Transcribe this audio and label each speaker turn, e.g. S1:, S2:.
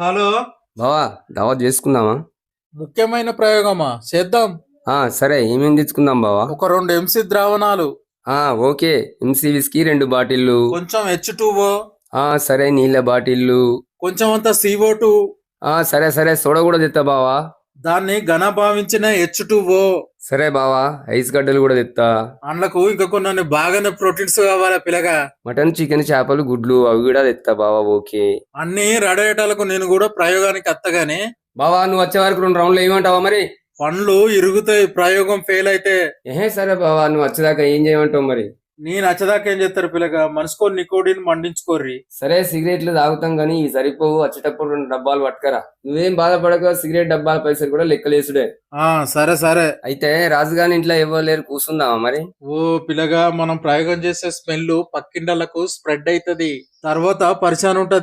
S1: Hello.
S2: బావా దావత్ చేసుకుందామా?
S1: ముఖ్యమైన ప్రయోగమా? చేద్దాం.
S2: ఆ సరే ఏమేం తెచ్చుకుందాం బావా?
S1: ఒక రెండు ఎంసీ ద్రావణాలు.
S2: ఆ ఓకే. ఎంసీ విస్కీ రెండు బాటిళ్ళు.
S1: కొంచెం హెచ్
S2: ఆ సరే నీళ్ళ బాటిళ్ళు.
S1: కొంచెం అంత సిఓ టూ
S2: ఆ సరే సరే సోడ కూడా తెత్తా బావా.
S1: దాన్ని ఘన భావించిన హెచ్
S2: సరే బావా ఐస్ గడ్డలు కూడా తెత్తా.
S1: అందులకు ఇంకా కొన్ని బాగానే ప్రోటీన్స్ కావాలా పిల్లగా?
S2: మటన్ చికెన్ చేపలు గుడ్లు అవి కూడా తెత్తా బావా ఓకే.
S1: అన్ని రెడీ అయ్యేటాలకు నేను కూడా ప్రయోగానికి అత్తగానే.
S2: బావా నువ్వు వచ్చే వరకు రెండు రౌండ్లు ఏమంటావా మరి?
S1: పండ్లు ఇరుగుతాయి ప్రయోగం ఫెయిల్ అయితే.
S2: ఏహే సరే బావా నువ్వు వచ్చేదాకా ఏం చేయమంటావు మరి?
S1: నీ నచ్చదాకా ఏం చేస్తారు పిల్లగా? మనసుకో నికోడిని మండించుకోర్రి.
S2: సరే సిగరెట్లు తాగుతాం కానీ ఇవి సరిపోవు వచ్చేటప్పుడు రెండు డబ్బాలు పట్టుకరా. నువ్వేం బాధపడక సిగరెట్ డబ్బాల పైసలు కూడా లెక్కలేసుడే.
S1: ఆ సరే సరే.
S2: అయితే రాజుగాని ఇంట్లో ఇవ్వలేరు కూర్చుందామా మరి?
S1: ఓ పిల్లగా మనం ప్రయోగం చేసే స్మెల్ పక్కిండలకు స్ప్రెడ్ అవుతది తర్వాత పరిచయం ఉంటది.